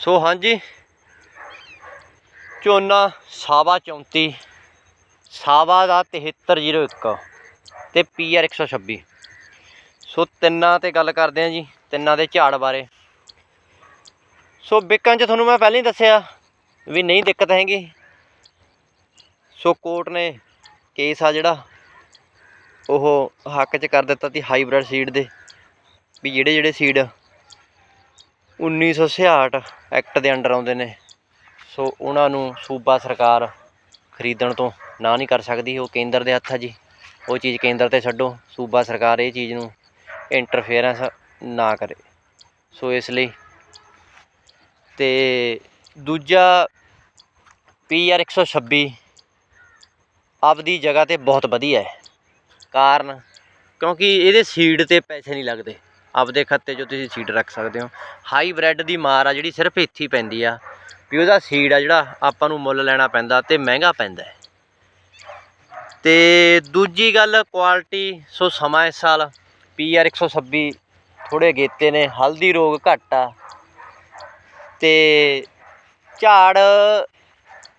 ਸੋ ਹਾਂਜੀ। ਝੋਨਾ ਸਾਵਾ 34 ਸਾਵਾ ਦਾ 7301 ਤੇ ਪੀਆਰ 126 ਸੋ ਤਿੰਨਾਂ ਤੇ ਗੱਲ ਕਰਦੇ ਹਾਂ ਜੀ, ਤਿੰਨਾਂ ਦੇ ਝਾੜ ਬਾਰੇ। ਸੋ ਵਿਕਾਂ 'ਚ ਤੁਹਾਨੂੰ ਮੈਂ ਪਹਿਲਾਂ ਹੀ ਦੱਸਿਆ ਵੀ ਨਹੀਂ ਦਿੱਕਤ ਹੈਗੀ। ਸੋ ਕੋਰਟ ਨੇ ਕੇਸ ਆ ਜਿਹੜਾ, ਉਹ ਹੱਕ 'ਚ ਕਰ ਦਿੱਤਾ ਸੀ ਹਾਈਬ੍ਰਿਡ ਸੀਡ ਦੇ, ਵੀ ਜਿਹੜੇ ਜਿਹੜੇ ਸੀਡ 1966 ਐਕਟ ਦੇ ਅੰਡਰ ਆਉਂਦੇ ਨੇ। ਸੋ ਉਹਨਾਂ ਨੂੰ ਸੂਬਾ ਸਰਕਾਰ ਖਰੀਦਣ ਤੋਂ ਨਾ ਨਹੀਂ ਕਰ ਸਕਦੀ। ਉਹ ਕੇਂਦਰ ਦੇ ਹੱਥ ਆ ਜੀ। ਉਹ ਚੀਜ਼ ਕੇਂਦਰ ਤੇ ਛੱਡੋ। ਸੂਬਾ ਸਰਕਾਰ ਇਹ ਚੀਜ਼ ਨੂੰ ਇੰਟਰਫੇਰੈਂਸ ਨਾ ਕਰੇ। ਸੋ ਇਸ ਲਈ ਤੇ ਦੂਜਾ ਪੀਆਰ 126 ਆਪਦੀ ਜਗ੍ਹਾ ਤੇ ਬਹੁਤ ਵਧੀਆ ਹੈ। ਕਾਰਨ ਕਿਉਂਕਿ ਇਹਦੇ ਸੀਡ ਤੇ ਪੈਸੇ ਨਹੀਂ ਲੱਗਦੇ। ਆਪਦੇ ਖੱਤੇ 'ਚੋਂ ਤੁਸੀਂ ਸੀਡ ਰੱਖ ਸਕਦੇ ਹੋ। ਹਾਈ ਬ੍ਰੈਡ ਦੀ ਮਾਰ ਆ ਜਿਹੜੀ ਸਿਰਫ ਇੱਥੇ ਹੀ ਪੈਂਦੀ ਆ। ਵੀ ਉਹਦਾ ਸੀਡ ਆ ਜਿਹੜਾ ਆਪਾਂ ਨੂੰ ਮੁੱਲ ਲੈਣਾ ਪੈਂਦਾ ਤੇ ਮਹਿੰਗਾ ਪੈਂਦਾ ਹੈ। ਤੇ ਦੂਜੀ ਗੱਲ ਕੁਆਲਿਟੀ ਸੋ ਸਮਾਂ ਇਸ ਸਾਲ ਪੀਆਰ 126 ਥੋੜੇ ਗੇਤੇ ਨੇ, ਹਲਦੀ ਰੋਗ ਘੱਟ ਆ। ਤੇ ਝਾੜ,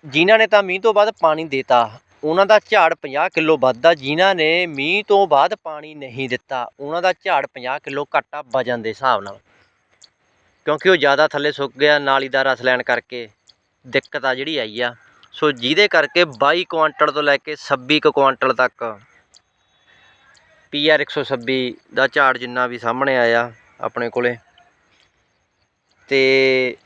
ਜਿਨ੍ਹਾਂ ਨੇ ਤਾਂ ਮੀਂਹ ਤੋਂ ਬਾਅਦ ਪਾਣੀ ਦੇਤਾ ਉਹਨਾਂ ਦਾ ਝਾੜ 50 ਕਿਲੋ ਵੱਧਦਾ, ਜਿਨ੍ਹਾਂ ਨੇ ਮੀਂਹ ਤੋਂ ਬਾਅਦ ਪਾਣੀ ਨਹੀਂ ਦਿੱਤਾ, ਉਹਨਾਂ ਦਾ ਝਾੜ 50 ਕਿਲੋ ਘਟਾ ਵਜਨ ਦੇ ਹਿਸਾਬ ਨਾਲ। ਕਿਉਂਕਿ ਉਹ ਜ਼ਿਆਦਾ ਥੱਲੇ ਸੁੱਕ ਗਿਆ, ਨਾਲੀ ਦਾ ਰਸ ਲੈਣ ਕਰਕੇ ਦਿੱਕਤ ਆ ਜਿਹੜੀ ਆਈ ਆ। ਸੋ ਜਿਹਦੇ ਕਰਕੇ 22 ਕੁਆਂਟਲ ਤੋਂ ਲੈ ਕੇ 26 ਕੁ ਕੁਆਂਟਲ ਤੱਕ ਪੀਆਰ 126 ਦਾ ਝਾੜ ਜਿੰਨਾ ਵੀ ਸਾਹਮਣੇ ਆਇਆ ਆਪਣੇ ਕੋਲੇ। ਤੇ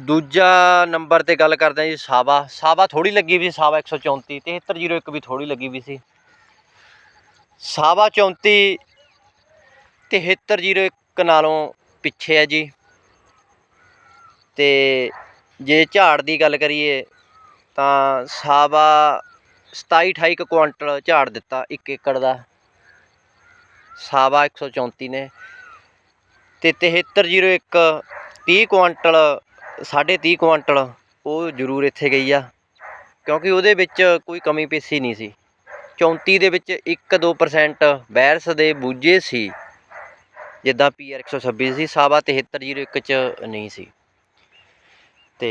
ਦੂਜਾ ਨੰਬਰ ਤੇ ਗੱਲ ਕਰਦੇ ਹਾਂ ਜੀ ਸਾਵਾ। ਸਾਵਾ ਥੋੜੀ ਲੱਗੀ ਵੀ ਸੀ, ਸਾਵਾ 134 7301 ਵੀ ਥੋੜੀ ਲੱਗੀ ਵੀ ਸੀ। ਸਾਵਾ 34 7301 ਨਾਲੋਂ ਪਿੱਛੇ ਹੈ ਜੀ। ਤੇ ਜੇ ਝਾੜ ਦੀ ਗੱਲ ਕਰੀਏ ਤਾਂ ਸਾਵਾ 27 28 ਕੁ ਕੁਆਂਟਲ ਝਾੜ ਦਿੱਤਾ 1 ਏਕੜ ਦਾ। ਸਾਵਾ 134 ਨੇ। ਤੇ 7301 30 ਕੁਆਂਟਲ ਸਾਢੇ ਤੀਹ ਕੁਆਂਟਲ ਉਹ ਜ਼ਰੂਰ ਇੱਥੇ ਗਈ ਆ, ਕਿਉਂਕਿ ਉਹਦੇ ਵਿੱਚ ਕੋਈ ਕਮੀ ਪੇਸ਼ੀ ਨਹੀਂ ਸੀ। 34 ਦੇ ਵਿੱਚ 1-2% ਵਾਇਰਸ ਦੇ ਬੂਝੇ ਸੀ, ਜਿੱਦਾਂ ਪੀਆਰ 126 ਸੀ ਸਾਵਾ 7301 ਚ ਨਹੀਂ ਸੀ। ਤੇ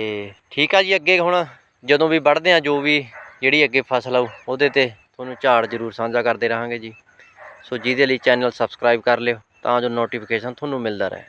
ਠੀਕ ਆ ਜੀ ਅੱਗੇ ਹੁਣ, ਜਦੋਂ ਵੀ ਵੱਢਦੇ ਆ ਜੋ ਵੀ ਜਿਹੜੀ ਅੱਗੇ ਫਸਲ ਆਊ ਉਹਦੇ ਤੇ ਤੁਹਾਨੂੰ ਝਾੜ ਜ਼ਰੂਰ ਸਾਂਝਾ ਕਰਦੇ ਰਹਾਂਗੇ ਜੀ। ਸੋ ਜਿਹਦੇ ਲਈ ਚੈਨਲ ਸਬਸਕ੍ਰਾਈਬ ਕਰ ਲਿਓ, ਤਾਂ ਜੋ ਨੋਟੀਫਿਕੇਸ਼ਨ ਤੁਹਾਨੂੰ ਮਿਲਦਾ ਰਹੇ।